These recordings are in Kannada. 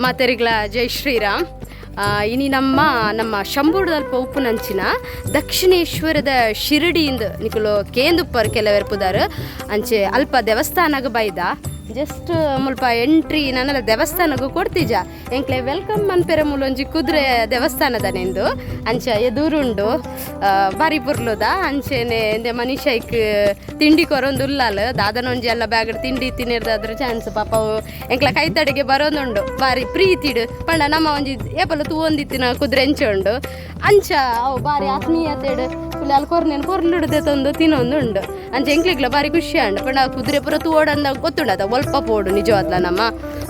ಮಾತೆರಿಗ್ಲ ಜೈ ಶ್ರೀರಾಮ್. ಇನಿ ನಮ್ಮ ನಮ್ಮ ಶಂಭುಡದಲ್ಪ ಉಪ್ಪುನಂಚಿನ ದಕ್ಷಿಣೇಶ್ವರದ ಶಿರಡಿಯಿಂದ ನಿಕುಲು ಕೇಂದುಪ್ಪರ್ ಕೆಲವರು ಪುದಾರ್ ಅಂಚೆ ಅಲ್ಪ ದೇವಸ್ಥಾನಗ ಬೈದ ಜಸ್ಟ್ ಮುಲ್ಪ ಎಂಟ್ರಿ ನನ್ನೆಲ್ಲ ದೇವಸ್ಥಾನಕ್ಕೂ ಕೊಡ್ತೀಜ. ಎಂಕ್ಲೆ ವೆಲ್ಕಮ್ ಮನ್ಪೆರೆ ಮೂಲೊಂಜಿ ಕುದುರೆ ದೇವಸ್ಥಾನದನೆಂದು. ಅಂಚ ಎದುರುಂಡು ಬಾರಿ ಪುರ್ಲುದ. ಅಂಚೆನೆ ಎಂದೆ ಮನುಷ್ಯಕ್ ತಿಂಡಿ ಕೊರೊಂದು ಉಲ್ಲಾಲ್ ದಾದನೊಂಜಿ ಎಲ್ಲ ಬ್ಯಾಗ್ ತಿಂಡಿ ತಿನ್ನಿರ್ದಾದ್ರ ಚಾನ್ಸ್ ಪಾಪ ಎಂಕ್ಲ ಕೈ ತಡಿಗೆ ಬರೋದುಂಡು ಬಾರಿ ಪ್ರೀತಿಡು ಪಂಡ ನಮ್ಮ ಒಂಜಿ ಏಪಲ ತೂವೊಂದಿತ್ತಿನ ಕುದುರೆ ಎಂಚುಂಡು. ಅಂಚ ಅವು ಬಾರಿ ಆತ್ಮೀಯತೆಡು ಅಲ್ಲಿ ಕೊರ್ನೇನು ಕೊರ್ಲಿಡ್ದೆ ತಂದು ತಿನ್ನೊಂದು ಉಂಡು ಅಂಚೆ ಎಂಕ್ಲಿಗ್ಲ ಬಾರಿ ಖುಷಿ ಅಂಡು ಪಂಡ ಕುದುರೆ ಪುರ ತೂವೋಡಂದ ಗೊತ್ತುಂಡದ ಒಲ್ಪ ಪೋಡು ನಿಜವಾದ್ಲ ನಮ್ಮ.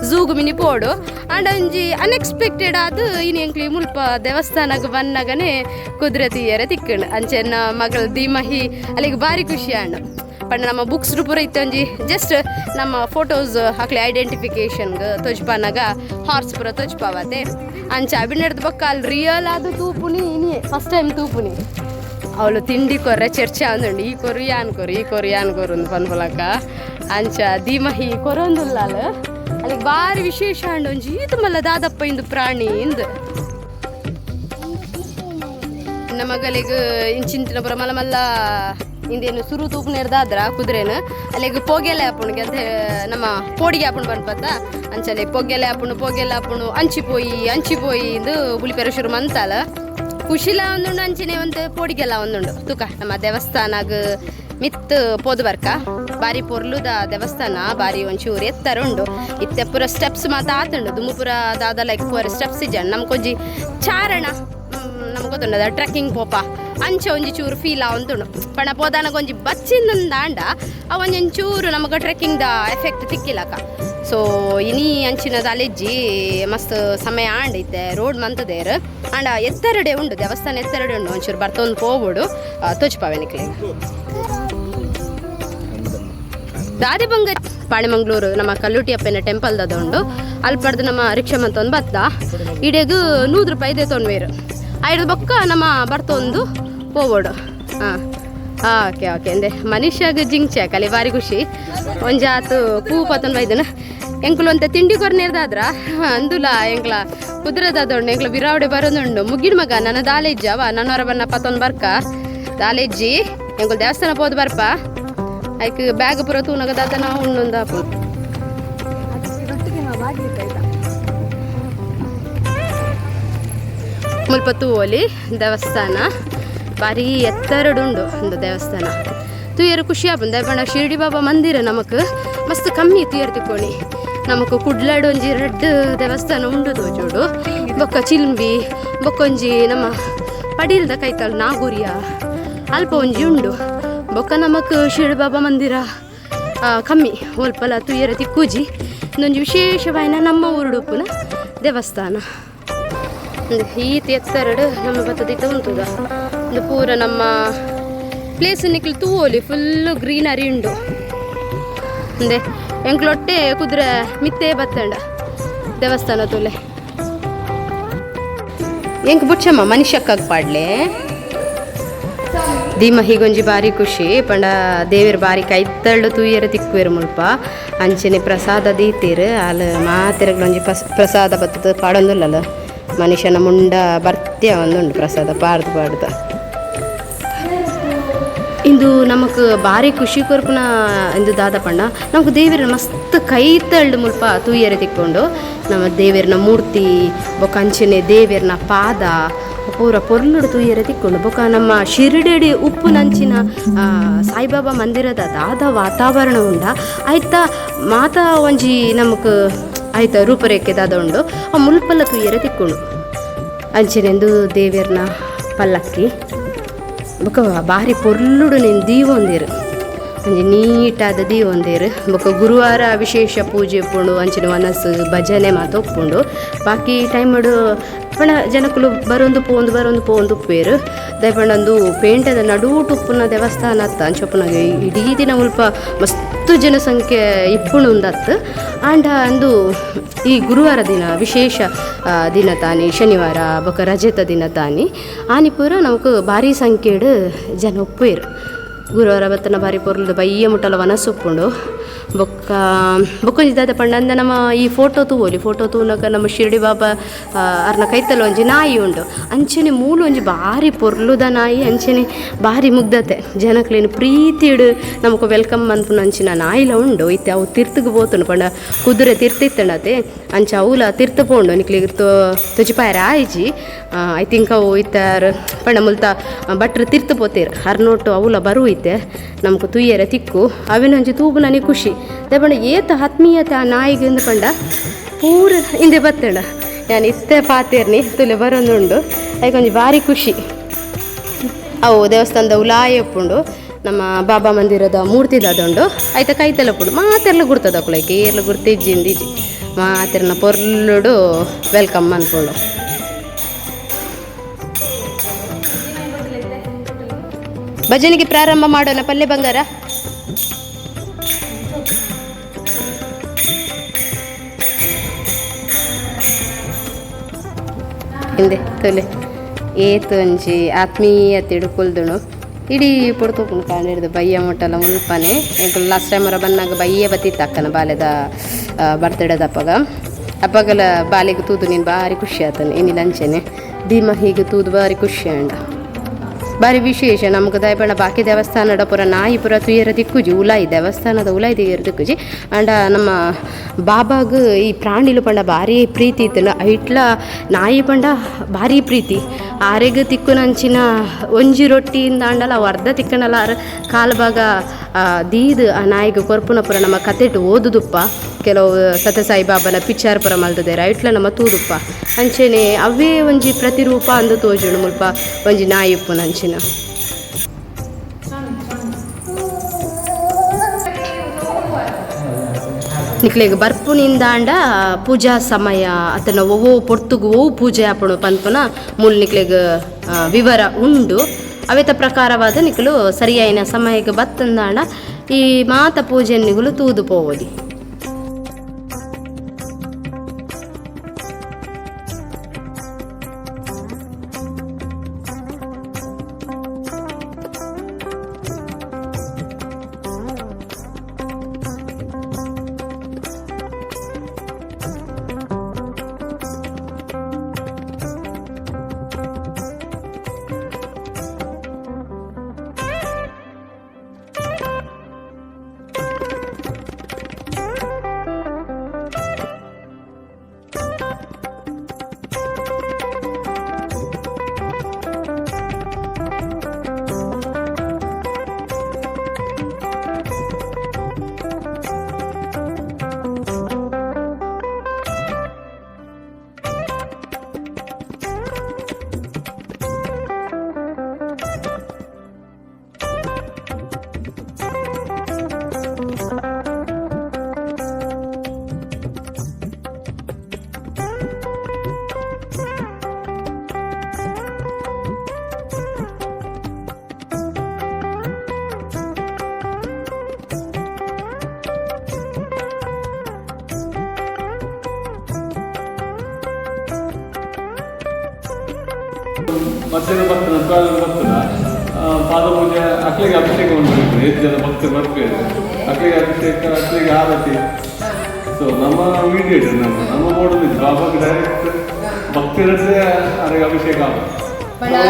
ಝೂಗು ಮಿನಿ ಪೋಡು. ಅಂಡ್ ಅಂಜಿ ಅನ್ಎಕ್ಸ್ಪೆಕ್ಟೆಡ್ ಆದ ಇನ್ನು ಎಂಕ್ಲಿ ಮುಲ್ಪ ದೇವಸ್ಥಾನಕ್ಕೆ ಬಂದಾಗನೇ ಕುದುರೆ ತೀಯರೆ ತಿಕ್ಕಂಡು ಅಂಚೆ ಮಗಳ ಧೀಮಹಿ ಅಲ್ಲಿಗೆ ಬಾರಿ ಖುಷಿ ಆಂಡ್ ಪಂಡ ನಮ್ಮ ಬುಕ್ಸ್ ಪೂರ ಇತ್ತಂಜಿ ಜಸ್ಟ್ ನಮ್ಮ ಫೋಟೋಸ್ ಹಾಕ್ಲಿ ಐಡೆಂಟಿಫಿಕೇಶನ್ಗೆ ತೊಜ್ಪಾನಾಗ ಹಾರ್ಸ್ ಪೂರ ತೊಜ್ಪಾವತ್ತೆ. ಅಂಚೆ ಅಭಿನಡ್ದ ಬಕ್ಕ ಅಲ್ಲಿ ರಿಯಲ್ ಆದ ತೂಪುನಿ ಇನಿ ಫಸ್ಟ್ ಟೈಮ್ ತೂಪುನಿ. ಅವಳು ತಿಂಡಿ ಕೊರ್ರೆ ಚರ್ಚೆ ಅಂದುಂಡು ಈ ಕೊರು ಕೊರು ಈ ಕೊರು ಯಾನ್ ಕೊರು ಅಂತ ಪನ್ಪುಲಕ ಅಂಚ, ಧೀಮಹಿ ಕೊರೊಂದುಲ್ಲಾಲ ಬಾರಿ ವಿಶೇಷ ಅಂಡ್ ಒಂಜಿ ಈತ ಮಲ್ಲ ದಾದಪ್ಪ ಇಂದು ಪ್ರಾಣಿ ಇಂದ. ನಮ್ಮ ಮಗಳಿಗೆ ಇಂಚಿಂತಿನ ಪುರ ಮಲ್ಲ ಮಲ್ಲ ಇಂದೇನು ಸುರು ತೂಪು ನೆರ್ದಾದ್ರ ಕುದುರೆನು, ಅಲ್ಲಿಗೆ ಪೊಗೆಲೆ ಹಾಪುಣಿಗೆ ಅಂತ ನಮ್ಮ ಪೋಡಿಗೆ ಹಾಪುಣ್ ಬಂದ್ಪತ್ತ ಅಂಚಲೆ ಪೊಗೆಲೆ ಹಾಪುಣು ಅಂಚಿ ಹಾಪುಣು ಅಂಚಿ ಪೋಯಿ ಇಂದು ಬುಲಿಪೆರ ಶುರು ಮಂತಲ್ಲ ಕುಶಿಲ ಒಂದುಂಡು ಅಂಚಿನೆ ಒಂದು ಪೋಡಿಗೆಲ್ಲ ಒಂದುಂಡು. ತುಕ, ನಮ್ಮ ದೇವಸ್ಥಾನಗ ಮಿತ್ ಪೋದು ಬರ್ಕ. ಬಾರಿ ಪೊರ್ಲುದ ದೇವಸ್ಥಾನ, ಬಾರಿ ಒಂಚೂರು ಎತ್ತರ ಉಂಡು ಇತ್ತೆ ಪೂರ ಸ್ಟೆಪ್ಸ್ ಮಾತ ಆತುಂಡು. ದುಮ್ಮುಪುರ ದಾದ ಲೈಕ್ ಪೂರ ಸ್ಟೆಪ್ಸ್ ಇಜ್ಜಂಡು. ನಮ್ಕೊಂಜಿ ಚಾರಣ ನಮ್ಗೆ ಗೊತ್ತುಂಡದ ಟ್ರೆಕ್ಕಿಂಗ್ ಪೋಪ. ಅಂಚೆ ಒಂಜಿ ಚೂರು ಫೀಲ್ ಆವಂತುಂಡು ಪಣ ಪೋದಾನಗೊಂಜಿ ಬಚ್ಚಿಂದ ದಾಂಡ ಅವ ಒಂಜಿ ಚೂರು ನಮಗೆ ಟ್ರೆಕ್ಕಿಂಗ್ ದ ಎಫೆಕ್ಟ್ ತಿಕ್ಕಿಲ್ಲಕ ಸೊ ಇನಿ ಅಂಚಿನ ಅಲೆಜ್ಜಿ ಮಸ್ತ್ ಸಮಯ ಆಂಡೈತೆ ರೋಡ್ ಮಂತದೇರ್ ಆಂಡ ಎತ್ತರಡೆ ಉಂಡು, ದೇವಸ್ಥಾನ ಎತ್ತರಡೆ ಉಂಡು, ಒಂಚೂರು ಬರ್ತೊಂದು ಹೋಗ್ಬಿಡು ತೋಚ್ಪಾವೆನಿಕ್ಲೆ ದಾರಿ ಬಂಗ ಪಾಣಿಮಂಗ್ಳೂರು, ನಮ್ಮ ಕಲ್ಲುಟಿ ಅಪ್ಪನ ಟೆಂಪಲ್ದದ ಉಂಡು. ಅಲ್ಲಿ ಪಡೆದು ನಮ್ಮ ರಿಕ್ಷಾ ಮಂತೊಂದು ಬತ್ತ. ಇಡೆಗ್ ನೂರು ರೂಪಾಯಿ ಇದೆ ತೊಂದ್ವೇರು ಐದು ಬೊಕ್ಕ ನಮ್ಮ ಬರ್ತೊಂದು ಪೋಬೋಡು ಹಾಂ ಓಕೆ ಓಕೆ ಅಂದೆ ಮನುಷ್ಯಾಗ ಜಿಂಕ್ಚೆ ಕಲಿ ಬಾರಿ ಖುಷಿ ಒಂಜಾತು ಪೂ ಪತೊಂದು ಬೈದನ ಎಂಕುಲು ಅಂತ ತಿಂಡಿ ಕೊರ್ನೇರ್ದಾದ್ರ ಅಂದುಲ ಎಂಕ್ಲ. ಕುದುರೆದಾದೊಂಡು ಎಂಕ್ಲ ಬಿರಾವಡೆ ಬರೋದುಂಡು ಮುಗಿನ ಮಗ, ನನ್ನ ದಾಲೆಜ್ಜಿ ಅವ ನನ್ನವರ ಬನ್ನ ಪತ್ತೊಂದು ಬರ್ಕ? ದಾಲೆಜ್ಜಿ, ಎಂಕುಲು ದೇವಸ್ಥಾನ ಪೋದು ಬರ್ಪ? ಐಕ್ ಬ್ಯಾಗ್ ಪೂರ ತೂನಗ ದಾತನ ಉಣ್ಣೊಂದು ಆಪು ಮುಲ್ಪ ತೂವೋಲಿ ದೇವಸ್ಥಾನ. ಭಾರಿ ಎತ್ತರಡುಂಡು ಒಂದು ದೇವಸ್ಥಾನ. ತುಯರು ಖುಷಿ ಆಪುಂದ ಬಣ್ಣ ಶಿರ್ಡಿ ಬಾಬಾ ಮಂದಿರ ನಮಕ್ ಮಸ್ತ್ ಕಮ್ಮಿ ತುಯರ್ ತಿಕ್ಕೋಣಿ ನಮಕ್ ಕುಡ್ಲಾಡು ಒಂಜಿ ರಡ್ಡು ದೇವಸ್ಥಾನ ಉಂಡು ತೋಜೋಡು ಬೊಕ್ಕ ಚಿಲ್ಂಬಿ ಬೊಕ್ಕೊಂಜಿ ನಮ್ಮ ಪಡೀಲ್ದ ಕೈತಲ್ ನಾಗೂರಿಯ ಅಲ್ಪ ಒಂಜಿ ಉಂಡು. ಬೊಕ್ಕ ನಮಕ್ ಶಿರ್ಡಿ ಬಾಬಾ ಮಂದಿರ ಕಮ್ಮಿ. ಒಲ್ಪಲ ತುಯರ ತಿಕ್ಕೂಜಿ. ಇನ್ನೊಂದು ವಿಶೇಷವಾಯಿನ ನಮ್ಮ ಊರುಡುಪುನ ದೇವಸ್ಥಾನ. ಈ ತೆತ್ತರಡು ನಮ್ಮ ಬತ್ತದಿತ್ತ ಉಂಟುದ ಒಂದು ಪೂರ ನಮ್ಮ ಪ್ಲೇಸ್ ನಿಕ್ಲು ತೂವೋಲಿ ಫುಲ್ಲು ಗ್ರೀನರಿ ಉಂಡು ಅಂದೆ ಎಂಕ್ಲೊಟ್ಟೆ ಕುದುರೆ ಮಿತ್ತೆ ಬತ್ತಂಡ ದೇವಸ್ಥಾನ ತುಲೆ ಎಂಕ್ ಬುಚ್ಚಮ್ಮ ಮನುಷ್ಯಕ್ಕಾಗಿ ಪಾಡ್ಲೆ? ದೀಮ ಹೀಗೊಂಜಿ ಬಾರಿ ಖುಷಿ, ಪಂಡ ದೇವಿರ ಬಾರಿ ಕೈತಳ್ಳು ತೂಯರ ತಿಕ್ಕುವೆರು ಮುಲ್ಪ. ಅಂಚನೆ ಪ್ರಸಾದ ದೀತೀರು ಅಲ್ಲಿ ಮಾತಿರಗಳೊಂಜಿ ಪ್ರಸ್, ಪ್ರಸಾದ ಬತ್ತದ ಪಾಡೊಂದುಲ್ಲ ಮನುಷ್ಯನ ಮುಂಡ ಬರ್ತ್ಯ ಒಂದುಂಡು ಪ್ರಸಾದ, ಪಾಡ್ದು ಪಾಡ್ದು. ಇಂದು ನಮಕ್ ಬಾರಿ ಖುಷಿ ಕೊರ್ಪುನ ಇಂದು ದಾದ ಪಂಡ ನಮಕ್ ದೇವಿರ ಮಸ್ತ್ ಕೈತಳ್ಳು ಮುಲ್ಪ ತೂಯರೆ ತಿಕ್ಕೊಂಡು ನಮ್ಮ ದೇವಿರನ ಮೂರ್ತಿ ಬೊಕ ಅಂಚನೆ ದೇವಿರನ ಪಾದ, ಪೂರ ಪೊರ್ಲುಡು ತೂಯರೆ ತಿಕ್ಕೊಂಡು ಬೊಕ ನಮ್ಮ ಶಿರಡೇಡಿ ಉಪ್ಪು ನಂಚಿನ ಸಾಯಿಬಾಬಾ ಮಂದಿರದ ದಾದ ವಾತಾವರಣ ಉಂಡ. ಆಯ್ತ, ಮಾತ ಒಂಜಿ ನಮಕ್ ಆಯ್ತ ರೂಪರೇಖೆ ದಾದ ಉಂಡು. ಆ ಮುಲ್ಪಲ್ಲ ತೂಯರೆ ತಿಕ್ಕೊಂಡು ಅಂಚನೆಂದು ದೇವೆರ್ನ ಪಲ್ಲಕ್ಕಿ. ಬೊಕ ಬಾರಿ ಪೊರ್ಲುಡು ನೀನು ದೀವೊಂದಿರು ಒಂಜಿ ನೀಟಾದ ದೀವೊಂದಿರು ಬೊಕ ಗುರುವಾರ ವಿಶೇಷ ಪೂಜೆ ಉಪ್ಪುಂಡು, ಅಂಚಿನ ಮನಸ್ಸು ಭಜನೆ ಮಾತು ಒಪ್ಪುಂಡು ಬಾಕಿ ಟೈಮಡು ಪಣ ಜನಕುಲು ಬರೊಂದು ಪೋಂದು ಬರೊಂದು ಪೋಂದು ಉಪ್ಪೇರು ದಯಪಂಡೊಂದು ಪೇಂಟದ ನಡೂಟು ಟುಪ್ಪುನ ದೇವಸ್ಥಾನ ಅತ್ತ, ಅಂಚೊಪ್ಪನಾಗ ಇಡೀ ದಿನ ಮುಲ್ಪ ಮಸ್ತ್ ಜನಸಂಖ್ಯೆ ಇಪ್ಪುಣು ಉಂದತ್ತು ಆಂಡ ಅಂದು ಈ ಗುರುವಾರ ದಿನ, ವಿಶೇಷ ದಿನ ತಾನಿ, ಶನಿವಾರ ಬೊಕ ರಜೆತ ದಿನ ತಾನಿ. ಆನಿ ಪೂರ ನಮಕ್ ಭಾರಿ ಸಂಖ್ಯೆಡ್ ಜನ ಉಪ್ಪೇರು ಗುರುವಾರ ಬತ್ತನ ಬಾರಿ ಪೊರ್ಲದ ಬಯ್ಯ ಮುಟ್ಟಲ ವನಸ್ಸು ಬೊಕ್ಕ ಬೊಕ್ಕೊಂಜಿ ದಾದ ಪಂಡ ಅಂದ ನಮ್ಮ ಈ ಫೋಟೋ ತೂವೊಲಿ ಫೋಟೋ ತೂನಕ ನಮ್ಮ ಶಿರ್ಡಿ ಬಾಬಾ ಅರ್ನ ಕೈತಲ ಒಂಜಿ ನಾಯಿ ಉಂಡು. ಅಂಚನೆ ಮೂಲು ಒಂಜಿ ಭಾರಿ ಪೊರ್ಲುದ ನಾಯಿ, ಅಂಚನೆ ಭಾರಿ ಮುಗ್ಧತೆ ಜನಕ್ಲೇನು ಪ್ರೀತಿಡು ನಮಕ್ ವೆಲ್ಕಮ್ ಮನ್ಪುನ ಅಂಚಿನ ನಾಯಿಲ ಉಂಡು. ಇತ್ತೆ ಅವು ತಿರ್ತಗೆ ಪೋತುಂಡು ಪಂಡ, ಕುದುರೆ ತಿರ್ತಿತ್ತಂಡತೆ. ಅಂಚ ಅವಲ ತಿರ್ತ ಪೋಂಡು ನಿಕ್ಲಿಗೆ ತುಜಿಪಾಯರ ಆಯ್ಜಿ. ಐ ಥಿಂಕ್ ಅವು ಇತ್ತಾರ ಪಂಡ ಮುಲ್ತ ಭಟ್ರು ತಿರ್ತು ಪೋತೇರು ಹರ್ನೊಟ್ಟು ಅವಲ ಬರು ಇತ್ತೆ ನಮ್ಗೆ ತುಯ್ಯರ ತಿಕ್ಕು. ಅವಿನೊಂಜಿ ತೂಬು ನನಗೆ ಖುಷಿ. ಪಂಡ ಏತ ಆತ್ಮೀಯತೆ ನಾಯಿಗೆ ಅಂದ ಪಂಡ ಪೂರ ಹಿಂದೆ ಬತ್ತೇಳ ನಾನು ಇತ್ತೆ ಪಾತೇರ್ನಿ ತುಲೆ ಬರೋದುಂಡು ಅದಕ್ಕೊಂಜಿ ಭಾರಿ ಖುಷಿ. ಅವು ದೇವಸ್ಥಾನದ ಉಲಾಯಿ ಉಪ್ಪುಂಡು ನಮ್ಮ ಬಾಬಾ ಮಂದಿರದ ಮೂರ್ತಿದ ಅದುಂಡು ಆಯ್ತ ಕೈತೆಲ್ಲ ಉಪ್ಪುಂಡು ಮಾತೆಲ್ಲ ಗುರ್ತದ ಕುಳಕ್ಕೆ ಏರ್ಲ ಗುರ್ತಿಜ್ಜಿಂದಿಜಿ ಮಾತೆರ್ನ ಪೊರ್ಲುಡು ವೆಲ್ಕಮ್ ಅನ್ಕೊಂಡು ಭಜನೆಗೆ ಪ್ರಾರಂಭ ಮಾಡೋಣ ಪಲ್ಲೆ ಬಂಗಾರ. ಹಿಂದೆ, ತೊಲೆ. ಏತೊಂಜಿ ಆತ್ಮೀಯತೆ ಹಿಡ್ಕೊಳ್ದುಣು ಇಡೀ ಪುಡ್ತು ಕಾಣಿಡ್ದು ಬಯ್ಯ ಮುಟ್ಟಲ್ಲ ಮುಲ್ಪನೆ. ಲಾಸ್ಟ್ ಟೈಮ್ ಅವರ ಬಂದಾಗ ಬಯ್ಯ ಬತ್ತಿತ್ತು ಅಕ್ಕನ ಬಾಲ್ಯದ ಬರ್ತಡೇದ ಅಪ್ಪಗ. ಅಪ್ಪಗಲ ಬಾಲಿಗೆ ತೂದು ನೀನು ಭಾರಿ ಖುಷಿ ಆತನು, ಏನಿಲ್ಲ ಅಂಚೆನೆ. ಭೀಮ ಹೀಗೆ ತೂದು ಭಾರಿ ಖುಷಿ ಅಂಡ ಬಾರಿ ವಿಶೇಷ. ನಮ್ಗೆ ದಯಪಣ ಬಾಕಿ ದೇವಸ್ಥಾನದ ಪುರ ನಾಯಿ ಪುರ ತುಯರ ದಿಕ್ಕುಜಿ, ಉಲಾಯಿ ದೇವಸ್ಥಾನದ ಉಲಾಯಿ ದಿಗರ ದಿಕ್ಕುಜಿ. ಅಂಡ ನಮ್ಮ ಬಾಬಾಗ ಈ ಪ್ರಾಣಿಲು ಪಂಡ ಭಾರಿ ಪ್ರೀತಿ ಇತ್ತು ಐಟ್ಲ ನಾಯಿ ಪಂಡ ಭಾರಿ ಪ್ರೀತಿ. ಆರೆಗ್ ತಿಕ್ಕುನಂಚಿನ ಒಂಜಿ ರೊಟ್ಟಿಯಿಂದ ಅಂಡಲ ಅವು ಅರ್ಧ ತಿಕ್ಕನಲ್ಲ ಕಾಲು ಭಾಗ ದೀದ್ ಆ ನಾಯಿಗೆ ಕೊರ್ಪುನ ಪುರ ನಮ್ಮ ಕತೆಟ್ ಓದುದುಪ್ಪ. ಕೆಲವು ಸತ್ಯಸಾಯಿ ಬಾಬನ ಪಿಚ್ಚಾರ್ ಪುರ ಮಲ್ದದೇರ ರೈಟ್ಲ ನಮ್ಮ ತೂದುಪ್ಪ. ಅಂಚೆನೆ ಅವೇ ಒಂಜಿ ಪ್ರತಿರೂಪ ಅಂದು ತೋಜುಂಡು ಮುಲ್ಪ ಒಂಜಿ ನಾಯಿ ಅಂಚಿನ ನಿಕ್ಲೆಗ್ ಬರ್ಪುನಿಂದ ಅಂಡ ಪೂಜಾ ಸಮಯ, ಅತನ ಒವ್ವೋ ಪೊರ್ತುಗು ಓ ಪೂಜೆ ಆಪಣ ಪನ್ಪುನ ಮೂಲ ನಿಕ್ಲೆಗ್ ವಿವರ ಉಂಡು. ಅವೆತ ಪ್ರಕಾರವಾದ ನಿಕ್ಲು ಸರಿಯಾಯಿನ ಸಮಯಕ್ಕೆ ಬತ್ತಂದಾಂಡ ಈ ಮಾತ ಪೂಜೆ ನಿಗುಲು ತೂದು ಪೋವೊಲಿ ಜನ ಭಕ್ತರು ಬರ್ತಾರೆ ಅಭಿಷೇಕ ಆರತಿ ಸೊ ನಮ್ಮ ಮೀಡಿಯೇಟ್ ನಮ್ಮ ನಮ್ಮ ಮಾಡೋದಿದ್ದು ಬಾಬಾಗೆ ಡೈರೆಕ್ಟ್ ಭಕ್ತರದ್ದೇ ಅವರಿಗೆ ಅಭಿಷೇಕ ಆಗುತ್ತೆ.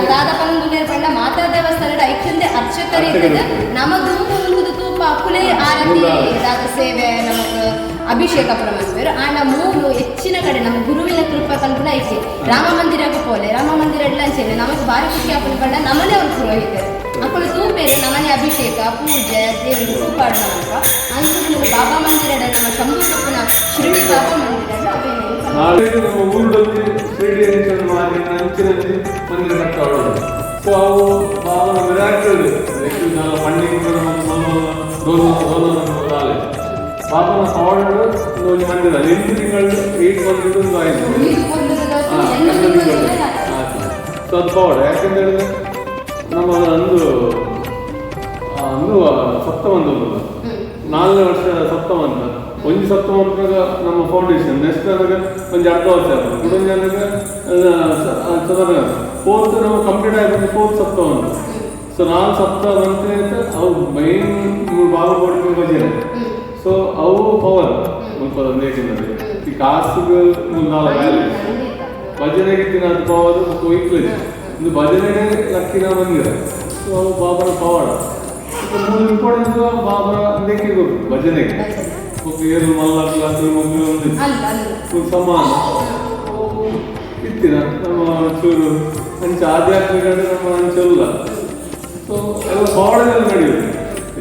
ದಾದ ಪಂಗುಲೇರ್ ಪಂಡ ಮಾತಾ ದೇವಸ್ಥಾನದ ಐಕ್ಯಂದೆ ಅರ್ಚಕರಿರ್ತದೆ ನಮದು ಒಂದು ತೂಪ ಅಕ್ಕುಲೆ ಆರತಿ ದಾದ ಸೇವೆ ನಮಕ್ ಅಭಿಷೇಕ ಪ್ರಮಸ್ವೇರು. ಆಂಡ ಮೂಲು ಹೆಚ್ಚಿನ ಕಡೆ ನಮ್ಮ ಗುರುವಿನ ಕೃಪಾ ಕಲ್ಪನೆ ಐತಿ. ರಾಮ ಮಂದಿರಕ್ಕೆ ಪೋಲೆ ರಾಮ ಮಂದಿರ ಎಲ್ಲ ಅಂಚೆನೆ ನಮಗೆ ಬಾರಿ ಖುಷಿ ಪಂಡ ನಮ್ಮನೆ ಅವ್ರು ಪುರೋಹಿತರು ಅಕ್ಕಳು ತೂಪೇರೆ ನಮ್ಮನೆ ಅಭಿಷೇಕ ಪೂಜೆ ದೇವರಿಗೆ ಸುಪಾಡ ಅಂತ ಬಾಬಾ ನಮ್ಮ ಶಂಭು ಶಿರಡಿ ಬಾಬಾ ಮಂದಿರ ನಮ್ಮ ಊರಲ್ಲಿ ಶಿರಡಿ ಬಾಬಾ ಮಾಡಿ ಅಂಚಿನಲ್ಲಿ ಮಂದಿರ ಕಟ್ಟೋದು ಸೊ ಅವು ಬಾಬನ ಆ್ಯಕ್ಚುಲಿ ನಾನು ಪಂಡಿತ ಕಾಲೇಜ್ ಬಾಬನ ಹಾರ್ಡ್ ಒಂದು ಮಂದಿರ. ಎಂಟು ತಿಂಗಳು ಏಟ್ ಮಂದಿರ ಒಂದು ಆಯಿತು. ಸೊ ಅದು ಪವಾಡ. ಯಾಕಂತ ಹೇಳಿದ್ರೆ ನಮ್ಮ ಅಂದು ಅಂದು ಸಪ್ತಮಂತ ನಾಲ್ನೇ ವರ್ಷ ಸಪ್ತಮಂತ ಒಂದು ಸಪ್ತಮಂತ ನಮ್ಮ ಫೌಂಡೇಶನ್ ನೆಕ್ಸ್ಟ್ ನನಗೆ ಒಂದು ಅರ್ಧ ವರ್ಷ ಸಾಧಾರಣ ಫೋರ್ತ್ ನಮ್ಮ ಕಂಪ್ಲೀಟ್ ಆಗಿದೆ ಫೋರ್ತ್ ಸಪ್ತಮಂತ ಸೊ ನಾನು ಸಪ್ತಮಂತ ಅಂತ ಅವು ಮೈನ್ ಬಾಲು ಕೊಡ್ಬೇಕು ಭಜನೆ ಸೊ ಅವು ಪವರ್ ನೇಕಿನದು ಈ ಕಾಸುಗೆ ನಾಲ್ಕು ವ್ಯಾಲ್ಯೂ ಭಜನೆಗೆ ತಿನ್ನೋದು ಪವರ್ ಕೊಯ್ಕ್ಲೇಜ್ ಇದು ಭಜನೆಗೆ ಲಕ್ಕಿನ ಮಂದಿರ ಸೊ ಅವು ಬಾಬರ ಪವಾಡ ಮೂರು ಇಂಪಾರ್ಟೆನ್ಸ್ ಬಾಬರ ನೇಕಿಗೆ ಭಜನೆಗೆ ಏರು ಮಲ್ಲ ಕ್ಲಾಸ್ ಮಕ್ಕಳು ಒಂದು ಅಲ್ಲ ಅಲ್ಲ ಒಂದು ಸಮಾನ ಇತ್ತಿನ ನಮ್ಮ ಚೂರು ಅಂಚ ಆಧ್ಯಾತ್ಮಿಕ ಅಂದ್ರೆ ನಮ್ಮ ಅಂಚಲ್ಲ ಸೊ ಎಲ್ಲ ಬಾಡದಲ್ಲಿ ನಡೆಯುತ್ತೆ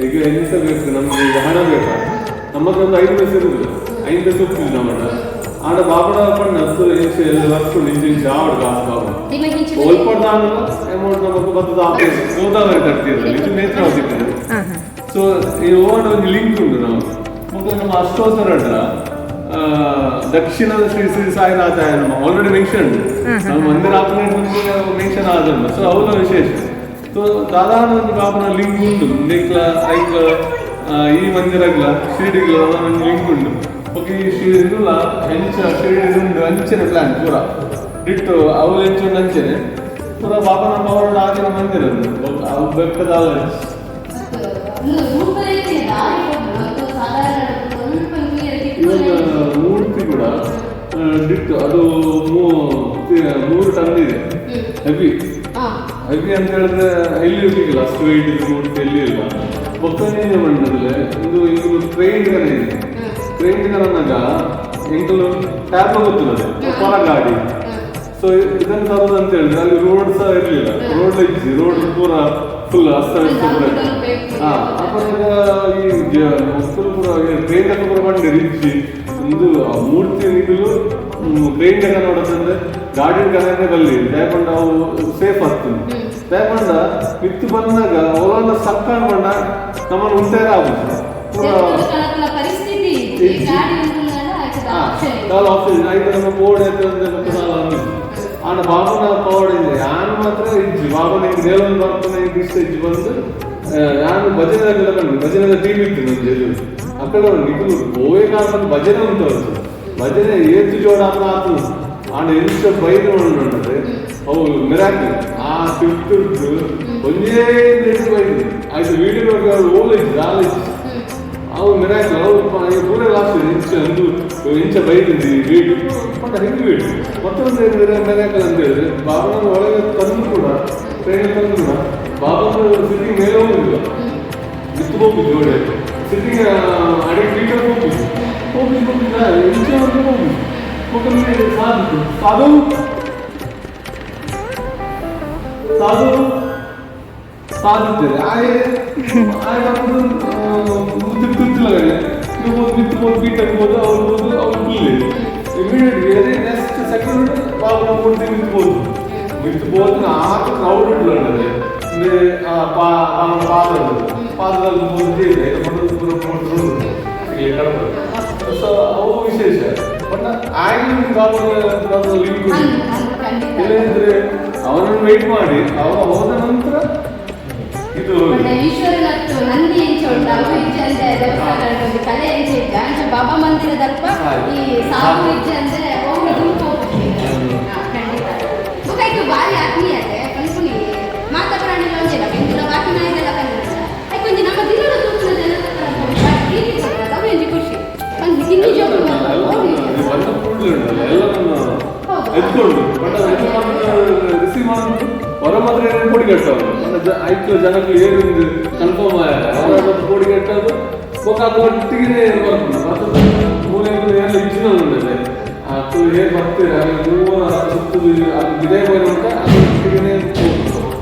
ಈಗ ಎಂತ ಬೇಕು ನಮ್ಗೆ ಈಗ ಹಣ ಬೇಕಾ ನಮ್ಮ ಹತ್ರ ಒಂದು ಐದು ಪೈಸೆ ಇರುದಿಲ್ಲ ಐದು ಪೈಸೆ ಹೋಗ್ತಿಲ್ಲ ನಮ್ಮ ಆಡ ಬಾಬಡ ಪಣ್ಣ ಹತ್ತು ಇಂಚ ಎಲ್ಲ ಲಕ್ಷ ಇಂಚು ಇಂಚು ಆವಡ್ ಕಾಸು ಬಾಬು ನಿಮ್ಮ ಹಿಂಚು ಕೋಲ್ಪಡ್ದಾನ ಅಮೌಂಟ್ ನಮಗೆ ಬರ್ತದ ಗೋದಾವರಿ ಕಟ್ತಿರಲ್ಲ ಇದು ನೇತ್ರಾವತಿ ಸೊ ಈ ಓಡ್ ಒಂದು ಲಿಂಕ್ ಉಂಟು ನಾವು ಮುಖ್ಯ ನಮ್ಮ ಅಷ್ಟೋತ್ತರ ಹತ್ರ ಆ, ದಕ್ಷಿಣದ ಶ್ರೀ ಶ್ರೀ ಸಾಯಿನಾಥ ನಮ್ಮ ಆಲ್ರೆಡಿ ಮೆನ್ಷನ್ ನಮ್ಮ ಮಂದಿರ ಆಪರೇಟ್ ಮೆನ್ಷನ್ ಆದಲ್ಲ ಸೊ ಅವರ ವಿಶೇಷ ಸೊ ಸಾಧಾರಣ ಒಂದು ಕಾಪನ ಲಿಂಕ್ ಉಂಟು ಲೈಕ್ ಲೈಕ್ ಈ ಮಂದಿರಗಳ ಶಿರಡಿಗಳ ಒಂದು ಲಿಂಕ್ ಉಂಟು ಈ ಶಿರಡಿಗಳ ಹೆಂಚ ಶಿರಡಿ ಹಂಚಿನ ಪ್ಲಾನ್ ಪೂರ. ಇಟ್ಟು ಅವು ಹೆಂಚು ಒಂದು ಪೂರ ಬಾಬಾ ನಮ್ಮ ಪವರ್ ಆಗಿನ ಮಂದಿರ. ಅವು ಬೆಟ್ಟದ ಮೂರ್ತಿ ಕೂಡ ಡಿಟ್ಟು ಅದು ಮೂರು ಟನ್ ಇದೆ. ಹೆವಿ ಹೆವಿ ಅಂತ ಹೇಳಿದ್ರೆ ಎಲ್ಲಿ ಸಿಗಲ್ಲ ಅಷ್ಟು ವೆಯ್ಟ್ ಇದೆ ಮೂರ್ತಿ ಎಲ್ಲಿ ಇಲ್ಲ. ಒಕ್ಕಲಿನ ಮಣ್ಣದಲ್ಲಿ ಇದು ಇದು ಟ್ರೈನ್ ಇದೆ. ಎಂಕಲು ಟ್ಯಾಪ್ ಗೊತ್ತಿಲ್ಲ ಹೊರ ಗಾಡಿ. ಸೊ ಇದನ್ನು ತರೋದು ಅಂತ ಹೇಳಿದ್ರೆ ಅಲ್ಲಿ ರೋಡ್ ಸಹ ಇರಲಿಲ್ಲ. ರೋಡ್ ಇಜ್ಜಿ ರೋಡ್ ಪೂರ ಫುಲ್ ಅಸ್ತವ್ಯಸ್ತ ಹಾಂ ಅಪರಾಗ ಈ ಮಕ್ಕಳು ಪೂರ ಟ್ರೈನ್ ಪೂರ ಬಂಡೆ ಇಜ್ಜಿ ಒಂದು ಆ ಮೂರ್ತಿ ನಿಂತಲು ಟ್ರೈನ್ ದಾಗ ನೋಡೋದಂದ್ರೆ ಗಾಡಿ ಕನೆಕ್ಟ್ ಬಲ್ಲಿ ದಯಕೊಂಡ ಅವು ಸೇಫ್ ಆಗ್ತದೆ. ದಯಕೊಂಡ ಬಿತ್ತು ಬಂದಾಗ ಅವರನ್ನ ಸಕ್ಕಾಣ್ ಬಣ್ಣ ನಮ್ಮನ್ನು ಉಂಟೇರ ಆಗುದು ಪೂರ ಕಣಕಲ ಪರಿಸ್ಥಿತಿ ಇದೆ. ಈ ಗಾಡಿ ಉಂಟಲ್ಲ ಆಯ್ತದ ಆಪ್ಷನ್ ಇದೆ. ಕಾಲ್ ಆಫೀಸ್ ಐದು ನಮ್ಮ ಬೋರ್ಡ್ ಐತೆ ಆನ ಬಾಬನ ಪವರ್ ಇದೆ ನಾನು ಮಾತ್ರ ಇಜ್ಜಿ ಬಾಬನ ಹಿಂಗೆ ನೇಲಲ್ಲಿ ಬರ್ತಾನೆ ಹಿಂಗೆ ಇಷ್ಟ ಇಜ್ಜಿ ಬಂದು ಆ, ನಾನು ಭಜನೆಲ್ಲ ಕಂಡು ಭಜನೆದ ಟೀಮ್ ಇತ್ತು ನನ್ನ ಜೊತೆ ಆ ಕಡೆ ನಿಖಲು ಹೋಗೇ ಕಾಲ ಭಜನೆ ಉಂಟು ಅವ್ರದ್ದು ಭಜನೆ ಏತು ಜೋಡ ಅಂತ ಆತು ಆನ ಇಂಚ ಬೈದಿದ್ದಿ ವೇಟ್ ಪಟ್ಟ ಹೆಂಗೆ ವೇಟ್ ಮತ್ತೊಂದು ಹೇಳಿದ್ರೆ ಮಿರಾಕಲ್ ಅಂತ ಹೇಳಿದ್ರೆ ಬಾಬನ ಒಳಗೆ ತಂದು ಕೂಡ ಟ್ರೈನ್ ತಂದು ಕೂಡ ಬಾಬನ ಸಿಟಿಂಗ್ ಮೇಲೆ ಹೋಗುದಿಲ್ಲ ಬಿತ್ತು ಹೋಗುದು ಜೋಡಿ ಸಿಟಿಂಗ್ ಅಡಿ ಟೀಚರ್ ಹೋಗುದು ಹೋಗುದು ಹೋಗುದಿಲ್ಲ ಇಂಚವರೆಗೂ ಹೋಗುದು ಹೋಗಲ್ಲಿ ಸಾಧಿತು ಸಾಧು ಸಾಧು ಸಾಧಿದ್ದಾರೆ ಆಯೆ ಆಯೆ ಬುದ್ಧಿ ಗೊತ್ತಿಲ್ಲ ನೀವು ಹೋಗಿ ಬಿತ್ತು ಹೋಗಿ ಬೀಟ್ ಹಾಕ್ಬೋದು ಅವ್ರು ಹೋದ್ರು ಅವ್ರು ಬಿಲ್ಲಿ ಇಮಿಡಿಯೇಟ್ಲಿ ಅದೇ ನೆಕ್ಸ್ಟ್ ಸೆಕೆಂಡ್ ಪಾಪ ನಾವು ಕೊಡ್ತೀವಿ ನಿಂತ್ಬೋದು. ಬಿತ್ಬೋದು ಆಟ ಕ್ರೌಡ್ ಇಡ್ಲಂದ್ರೆ ಅಂದ್ರೆ ಅವನ ಪಾದ ಪಾದದಲ್ಲಿ ಮುಂದೆ ಇದೆ ಒಂದು ಪೂರ ಕೊಟ್ಟರು ಇಲ್ಲಿ ಸೊ ಅವು ವಿಶೇಷ. ಬಟ್ ಆಗಿನ ಬಾಬು ಲಿಂಕ್. ಇಲ್ಲದಿದ್ರೆ ಅವನನ್ನು ವೇಟ್ ಮಾಡಿ ಅವ ಹೋದ ನಂತರ ಇದು ಈಶ್ವರನತ್ತು ನಂದಿ ಎಂಚ ಉಂಟು ಅವು ಇಜ್ಜೆ ಅಂದ್ರೆ ಕಲೆ ಎಂಚ ಇದ್ದ ಅಂಚ ಬಾಬಾ ಮಂದಿರದಲ್ಪ ಈ ಸಾಧು ಇಜ್ಜೆ ಅಂದ್ರೆ ಹೋಗ್ಬಿಟ್ಟಿದೆ. ಹಾ, ಖಂಡಿತ ಭಾರಿ ಆತ್ಮೀಯತೆ ಕನ್ಪುನಿ ಮಾತಾ ಪ್ರಾಣಿಗಳು ಒಂದಿಲ್ಲ ಬಾಕಿ ನಾಯಿದೆಲ್ಲ ನಮ್ಮ ದಿನದ ತೂಕದ ಖುಷಿ ಒಂದು ಎಲ್ಲರನ್ನು ಎತ್ಕೊಂಡು ಬಟ್ ರಿಸೀವ್ ಮಾಡೋದು ಹೊರ ಮಾತ್ರ ಕೋಡಿ ಕಟ್ಟೋದು ಆಯ್ತು, ಜನಕ್ಕೆ ಏನು ಕನ್ಫರ್ಮ್ ಅವರ ಕೋಡಿ ಕಟ್ಟೋದು ಮುಖ ಒಟ್ಟಿಗೆ ಮೂಲೆ ಏನು ಇಚ್ಚಿನ ಉಂಟದೆ ಅದು ಹೇಗೆ ಬರ್ತೀರ? ಮೂವರ ಸುತ್ತದು ಅದು ಇದೇ ಹೋಗಿ ಉಂಟ? ಅದು ಒಟ್ಟಿಗೆ ಹೋಗ್ತದೆ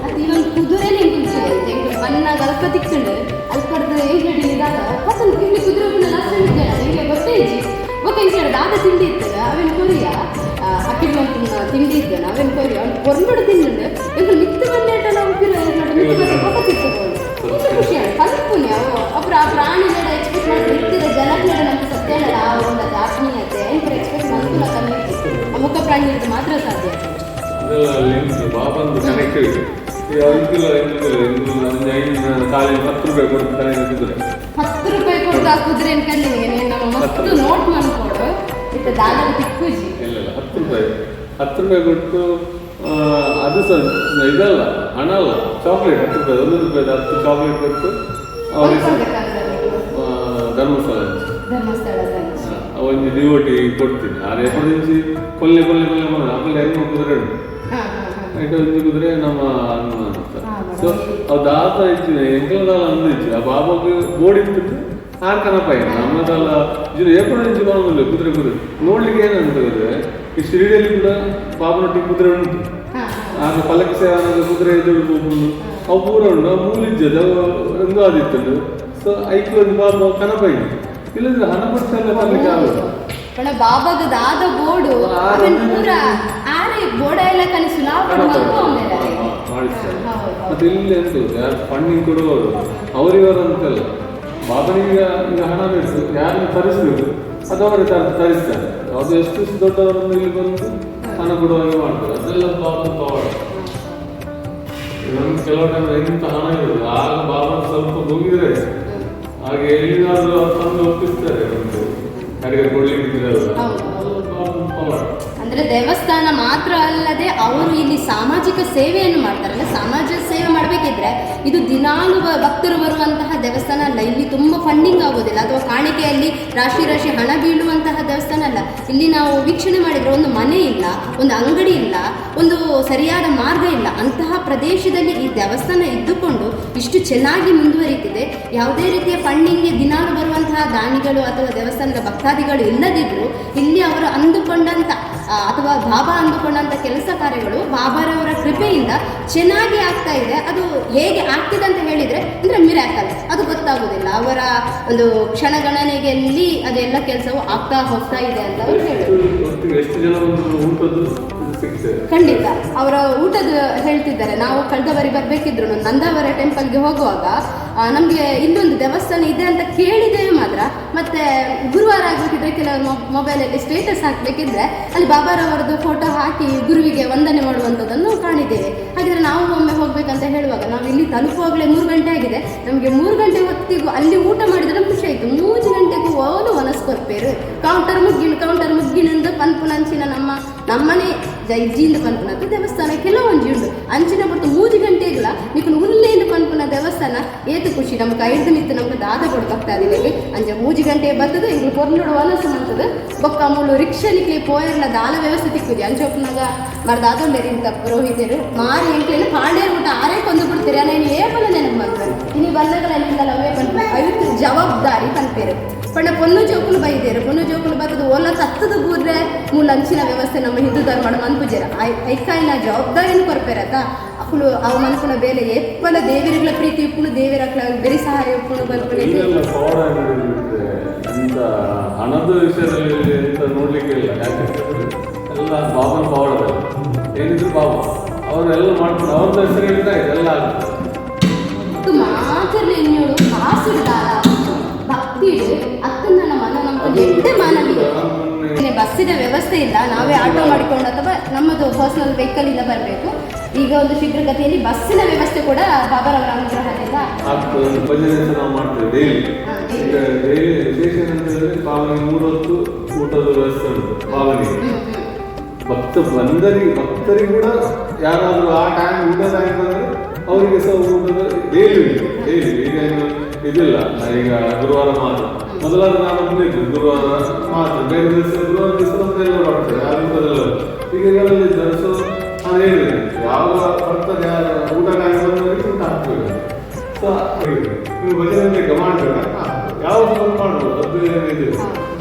ಅದು ಇನ್ನೊಂದು ಕುದುರೆ ನಿಂತಿದೆ ಮನ್ನ ಗಲ್ಪ ತಿಕ್ಕೊಂಡು ಅಲ್ಲಿ? ಕಡ್ದು ಹೆಂಗ್ ಹಿಡಿಲಿದಾಗ ಪಸಂದ್ ತಿಂಡಿ ತಿಂಡಿ ಇರ್ತದೆ ಅವೇನು ಕೊರಿಯ? ಅಕ್ಕಿನ ತಿಂಡಿ ಇದ್ದೇನೆ ಅವೇನು ಕೊರಿಯ? ಅವ್ನು ಕೊರ್ನೋಡು ತಿಂದು ಎಕ್ಸ್ಪೆಕ್ಟ್ ಮಾಡಿ ಇರ್ತಿದ ಜನಗಳ ನಮ್ಗೆ ಆ ಒಂದು ಆತ್ಮೀಯತೆ ಎಂಟು ಎಕ್ಸ್ಪೆಕ್ಟ್ ಅನುಕೂಲ ಕಮ್ಮಿ ಇತ್ತು ಆ ಮುಖ ಪ್ರಾಣಿ ಇರೋದು ಮಾತ್ರ ಸಾಧ್ಯ. ಬಾಬಂದು ಕನೆಕ್ಟಿವಿಟಿ ಈಗ ಒಂದು ಐದು ಕಾಲಿನ ಹತ್ತು ರೂಪಾಯಿ ಕೊಡ್ತಾರೆ ಹತ್ತು ರೂಪಾಯಿ ಕೊಟ್ಟು ಆ ಕುದುರೆ ಅನ್ಕೊಂಡಿದ್ದೀನಿ ನೀನು ನಮ್ಮ ನೋಟ್ ಮಾಡ್ಕೊಡು ದಾದರ ತಿಕ್ಕುಜಿ ಇಲ್ಲ ಇಲ್ಲ ಹತ್ತು ರೂಪಾಯಿ. ಹತ್ತು ರೂಪಾಯಿ ಕೊಟ್ಟು ಅದು ಸಹ ಇದಲ್ಲ ಹಣ ಅಲ್ಲ ಚಾಕ್ಲೇಟ್ ಹತ್ತು ರೂಪಾಯಿ ಒಂದು ರೂಪಾಯಿ ಹತ್ತು ಚಾಕ್ಲೇಟ್ ಕೊಟ್ಟು ಅವ್ರಿಗೆ ಧರ್ಮಸ್ಥಳ ಒಂದು ಡಿವೋಟಿ ಕೊಡ್ತೀನಿ. ಆ ಎಮರ್ಜೆನ್ಸಿ ಕೊಲ್ಲೆ ಕೊಲ್ಲೆ ಕೊಲ್ಲೆ ಮಾಡೋಣ ಆಮೇಲೆ ಹೆಣ್ಣು ಕುದುರೆ ಹೆಣ್ಣು ಹಾ ಹಾ ಹಾ. ಐಟ ಕುದುರೆ ನಮ್ಮ ಹನುಮ ಅಂತ ಸೊ ಅದು ಆತ ಇಚ್ಚಿನ ಎಂಕಲದಾಲ ಅಂದಿಚ್ಚು ಆ ಬಾಬಾಗೆ ಬೋಡಿತ್ತು ಆರ್ ಕನಪ ನಮ್ಮದಲ್ಲ ಇದು ಏಪಣ ಇಂಚು ಬಾಂಗುಲ್ಲ ಕುದುರೆ ಕುದುರೆ. ನೋಡ್ಲಿಕ್ಕೆ ಏನಂತಂದ್ರೆ ಈ ಶಿರಡಿಯಲ್ಲಿ ಕೂಡ ಬಾಬನೊಟ್ಟಿಗೆ ಕುದುರೆ ಉಂಟು. ಆಗ ಪಲ್ಲಕ್ಕಿ ಕುದುರೆ ಎದುರು ಹೋಗುದು ಅವು ಪೂರ ಉಂಟು ಮೂಲಿಜ್ಜದ ರಂಗು ಆದಿತ್ತಂಡು ಸೊ ಐಕ್ಲು ಒಂದು ಬಾಬಾ ಕನಪ ಇದೆ ಇಲ್ಲದ್ರೆ ಹಣ ಕೊಟ್ಟು ಬರ್ಲಿಕ್ಕೆ ಆಗಲ್ಲ ಕಣ ದಾದ ಬೋರ್ಡು ಪೂರ ಆರೆ ಬೋರ್ಡ ಎಲ್ಲ ಕಲಿಸು ನಾವು ಮತ್ತೆ ಇಲ್ಲಿ ಎಂತ ಯಾರು ಫಂಡಿಂಗ್ ಕೊಡುವವರು ಅವರಿವರು ಅಂತಲ್ಲ ಬಾಬನಿಗೆ ಈಗ ಹಣ ಬೇಕು ಯಾರನ್ನು ತರಿಸ್ಬೇಕು ಅದು ಅವರೇ ತರ ತರಿಸ್ತಾರೆ ಅದು ಎಷ್ಟು ದೊಡ್ಡವರನ್ನು ಇಲ್ಲಿ ಬಂದು ಹಣ ಕೊಡುವಾಗೆ ಮಾಡ್ತಾರೆ ಅದೆಲ್ಲ ಬಾಬು ಪವಾಡ ಕೆಲವು ಟೈಮ್ ಎಂತ ಹಣ ಇರೋದು ಆಗ ಬಾಬನ ಸ್ವಲ್ಪ ಹೋಗಿದ್ರೆ ಹಾಗೆ ಎಲ್ಲಿಗಾದ್ರೂ ಅವ್ರು ತಂದು ಒಪ್ಪಿಸ್ತಾರೆ ಒಂದು. ಯಾರಿಗೆ ಕೊಡ್ಲಿಕ್ಕಿದ್ರೆ ಅಂದ್ರೆ ದೇವಸ್ಥಾನ ಮಾತ್ರ ಅಲ್ಲದೆ ಅವರು ಇಲ್ಲಿ ಸಾಮಾಜಿಕ ಸೇವೆಯನ್ನು ಮಾಡ್ತಾರಲ್ಲ ಸಮಾಜ ಸೇವೆ ಮಾಡಬೇಕಿದ್ರೆ ಇದು ದಿನಾಲು ಭಕ್ತರು ಬರುವಂತಹ ದೇವಸ್ಥಾನ ಅಲ್ಲ. ಇಲ್ಲಿ ತುಂಬಾ ಫಂಡಿಂಗ್ ಆಗೋದಿಲ್ಲ. ಅಥವಾ ಕಾಣಿಕೆಯಲ್ಲಿ ರಾಶಿ ರಾಶಿ ಹಣ ಬೀಳುವಂತಹ ದೇವಸ್ಥಾನ ಅಲ್ಲ. ಇಲ್ಲಿ ನಾವು ವೀಕ್ಷಣೆ ಮಾಡಿದ್ರೆ ಒಂದು ಮನೆ ಇಲ್ಲ, ಒಂದು ಅಂಗಡಿ ಇಲ್ಲ, ಒಂದು ಸರಿಯಾದ ಮಾರ್ಗ ಇಲ್ಲ. ಅಂತಹ ಪ್ರದೇಶದಲ್ಲಿ ಈ ದೇವಸ್ಥಾನ ಇದ್ದುಕೊಂಡು ಇಷ್ಟು ಚೆನ್ನಾಗಿ ಮುಂದುವರಿತಿದೆ. ಯಾವುದೇ ರೀತಿಯ ಫಂಡಿಂಗ್ಗೆ ದಿನಾಲು ಬರುವಂತಹ ದಾನಿಗಳು ಅಥವಾ ದೇವಸ್ಥಾನದ ಭಕ್ತಾದಿಗಳು ಇಲ್ಲದಿದ್ರು ಇಲ್ಲಿ ಅವರು ಅಂದುಕೊಂಡಂತ ಅಥವಾ ಬಾಬಾ ಅಂದುಕೊಂಡಂಥ ಕೆಲಸ ಕಾರ್ಯಗಳು ಬಾಬಾರವರ ಕೃಪೆಯಿಂದ ಚೆನ್ನಾಗಿ ಆಗ್ತಾ ಇದೆ. ಅದು ಹೇಗೆ ಆಗ್ತಿದೆ ಅಂತ ಹೇಳಿದರೆ, ಅಂದರೆ ಮಿರಾಕಲ್ ಅದು ಗೊತ್ತಾಗೋದಿಲ್ಲ. ಅವರ ಒಂದು ಕ್ಷಣಗಣನೆಯಲ್ಲಿ ಅದೆಲ್ಲ ಕೆಲಸವು ಆಗ್ತಾ ಹೋಗ್ತಾ ಇದೆ ಅಂತ ಅವರು ಹೇಳಿದ್ರು ಖಂಡಿತ. ಅವರ ಊಟದ ಹೇಳ್ತಿದ್ದಾರೆ. ನಾವು ಕಳೆದ ಬಾರಿ ಬರಬೇಕಿದ್ರು ನಂದಾವರ ಟೆಂಪಲ್ಗೆ ಹೋಗುವಾಗ ನಮಗೆ ಇನ್ನೊಂದು ದೇವಸ್ಥಾನ ಇದೆ ಅಂತ ಕೇಳಿದ್ದೇವೆ ಮಾತ್ರ. ಮತ್ತೆ ಗುರುವಾರ ಆಗಬೇಕಿದ್ರೆ ಕೆಲವರು ಮೊಬೈಲಲ್ಲಿ ಸ್ಟೇಟಸ್ ಹಾಕ್ಬೇಕಿದ್ರೆ ಅಲ್ಲಿ ಬಾಬಾರವರದ್ದು ಫೋಟೋ ಹಾಕಿ ಗುರುವಿಗೆ ವಂದನೆ ಮಾಡುವಂಥದ್ದನ್ನು ಕಾಣಿದ್ದೇವೆ. ಹಾಗಿದ್ರೆ ನಾವು ಒಮ್ಮೆ ಹೋಗ್ಬೇಕಂತ ಹೇಳುವಾಗ ನಾವು ಇಲ್ಲಿ ತಲುಪುವಾಗಲೇ ಮೂರು ಗಂಟೆ ಆಗಿದೆ. ನಮಗೆ ಮೂರು ಗಂಟೆ ಹೊತ್ತಿಗೂ ಅಲ್ಲಿ ಊಟ ಮಾಡಿದ್ರೆ ಖುಷಿ ಆಯಿತು. ಮೂರು ಗಂಟೆಗೂ ಓಲು ಒನಸ್ಕೊರ್ಪೇರು ಕೌಂಟರ್ ಮುಗ್ಗಿನ ಕೌಂಟರ್ ಮುಗ್ಗಿನಿಂದ ಪನ್ಪುನಂಚಿನ ನಮ್ಮ, ನಮ್ಮನೆ ಜೈಜಿಂದ ಪನ್ಪುನದ್ದು ದೇವಸ್ಥಾನ ಕೆಲವೊಂದು ಉಂಡು ಅಂಚಿನ ಬರ್ತ ಮೂಜಿ ಗಂಟೆಗಳ ನಿಕ್ಕು ಉಲ್ಲೇಂದು ಪನ್ಪುನ ದೇವಸ್ಥಾನ? ಏತು ಖುಷಿ. ನಮ್ಮ ಐದು ನಿತ್ತು ನಮ್ಗೆ ದಾದ ಕೊಡ್ಕೊತಾ ಇದೀವಿ ಅಂಜೆ ಮೂಜಿ ಗಂಟೆ ಬರ್ತದೆ ಇಲ್ಲಿ ಕೊರ್ನುಡು ವಲಸು ಮಂತದ ಬೊಕ್ಕ ಮೂಲು ರಿಕ್ಷಾ ನಿಕ್ಲಿ ಪೋಯರ್ನ ದಾಲ ವ್ಯವಸ್ಥೆ ತಿಕ್ಕುದಿ ಅಂಚೊಪ್ಪನಾಗ ಮರ್ದಾದೊಂಡೇರಿ ಇಂತ ಪುರೋಹಿತರು ಮಾರಿ ಎಂಕ್ಲೇನು ಪಾಂಡೇರು ಊಟ ಆರೇ ಕೊಂದು ಬಿಡ್ತೀರಿ. ಏ ಏಪಲ ನೆನಪು ಮಾಡ್ತಾರೆ ಇನಿ ಬಂದಗಳೆಲ್ಲ ಅವೇ ಪನ್ಪು ಐವತ್ತು ಜವಾಬ್ದಾರಿ ಪನ್ಪೇರು ಪಂಡ ಪೊನ್ನು ಜೋಕುಲು ಬೈದೇರು. ಪೊನ್ನು ಜೋಕುಲು ಬರ್ತದ ಓಲ ತತ್ತದ ಬೂರ್ರೆ ಮೂಲ ಅಂಚಿನ ವ್ಯವಸ್ಥೆ ನಮ್ಮ ಹಿಂದೂ ಧರ್ಮದ ಮನ್ಪುಜೆರ ಐಕಾಯಿನ ಜವಾಬ್ದಾರಿಯನ್ನು ಕೊರ್ಪೇರತ ಅಕ್ಕಳು ಅವ ಮನ್ಪುನ ಬೇಲೆ ಎಪ್ಪಲ ದೇವಿರಗಳ ಪ್ರೀತಿ ಇಪ್ಪಳು ದೇವಿರ ಬೆರಿ ಸಹಾಯ ಇಪ್ಪಳು ಬಲ್ಪುನ ಪವಾಡ ಎಂತ ಹಣದ ವಿಷಯದಲ್ಲಿ ಎಂತ ನೋಡ್ಲಿಕ್ಕೆ ಇಲ್ಲ. ಯಾಕಂತಂದ್ರೆ ಎಲ್ಲ ಬಾಬನ ಪವಾಡದಲ್ಲಿ ಏನಿದ್ರು ಬಾಬಾ ಅವರೆಲ್ಲ ಮಾಡ್ಕೊಂಡು ಅವ್ರ ಹೆಸರು ಆಯ್ತು, ಎಲ್ಲ ಮಾತಿರ್ಲಿ ಎನ್ನುವುದು ಕಾಸಿಡ್ದಾರ ಭಕ್ತಿಡು ಅತ್ತನ್ನ ನಮ್ಮ ಮನ ನಮ್ಮ ಮಾನವಿಗೆ ಏನೇ ಬಸ್ಸಿನ ವ್ಯವಸ್ಥೆ ಇಲ್ಲ. ನಾವೇ ಆಟೋ ಮಾಡಿಕೊಂಡು ಅಥವಾ ನಮ್ಮದು ಪರ್ಸನಲ್ ವೆಹಿಕಲ್ ಇಂದ ಬರಬೇಕು. ಈಗ ಒಂದು ಶೀಘ್ರಗತಿಯಲ್ಲಿ ಬಸ್ಸಿನ ವ್ಯವಸ್ಥೆ ಕೂಡ ಬಾಬಾರವರ ಅನುಗ್ರಹದಿಂದ ಒಂದು ನಾವು ಮಾಡ್ತೇವೆ ಡೈಲಿ. ಡೈಲಿ. ವಿಶೇಷ ಪಾವನಿಗೆ ಊಟದ ವ್ಯವಸ್ಥೆ ಉಂಟು ಪಾವನಿಗೆ. ಭಕ್ತ ಬಂದರಿಗೆ ಭಕ್ತರಿಗೆ ಕೂಡ ಯಾರಾದರೂ ಆ ಟೈಮ್ ಊಟ ಟೈಮ್ ಬಂದರೆ ಅವರಿಗೆ ಸಹ ಊಟದ ಡೈಲಿ ಡೈಲಿ. ಈಗ ಇದಿಲ್ಲ ಈಗ ಗುರುವಾರ ಮಾತ್ರ. ಮೊದಲಾದ ನಾನು ಮುಂದೆ ಗುರುವಾರ ಮಾತ್ರ. ಬೇರೆ ದಿವಸ ಗುರುವಾರ ದಿವಸ ಎಲ್ಲ ಮಾಡ್ತಾರೆ ಆ ಊಟದಲ್ಲ ಈಗ ಸೊ ನಾನು ಹೇಳಿದೆ ಯಾವ ಬರ್ತದೆ ಊಟ ಬಂದವರಿಗೆ ಊಟ ಹಾಕ್ಬೇಕು ಸೊ ನೀವು ಭಜನೆ ಮಾಡ್ಬೇಕ ಯಾವುದು ಮಾಡ್ಬೋದು ಅದು ಏನಿದೆ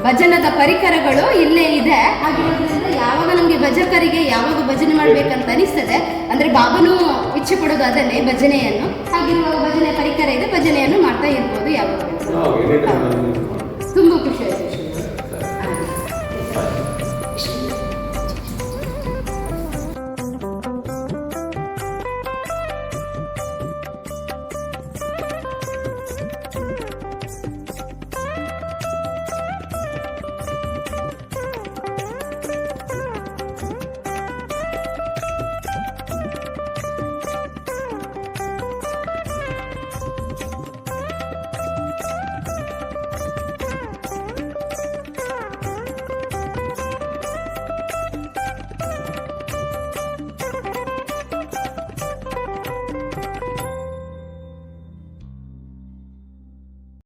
ಭಜನದ ಪರಿಕರಗಳು ಇಲ್ಲೇ ಇದೆ. ಹಾಗಿರೋದ್ರಿಂದ ಯಾವಾಗ ನಮಗೆ ಭಜಕರಿಗೆ ಯಾವಾಗ ಭಜನೆ ಮಾಡ್ಬೇಕಂತ ಅನಿಸ್ತದೆ. ಅಂದ್ರೆ ಬಾಬನು ಇಚ್ಛೆ ಪಡೋದು ಅದನ್ನೇ ಭಜನೆಯನ್ನು. ಹಾಗಿರುವಾಗ ಭಜನೆ ಪರಿಕರ ಇದೆ ಭಜನೆಯನ್ನು ಮಾಡ್ತಾ ಇರ್ಬೋದು ಯಾವಾಗ. ತುಂಬಾ ಖುಷಿ ಆಯ್ತು.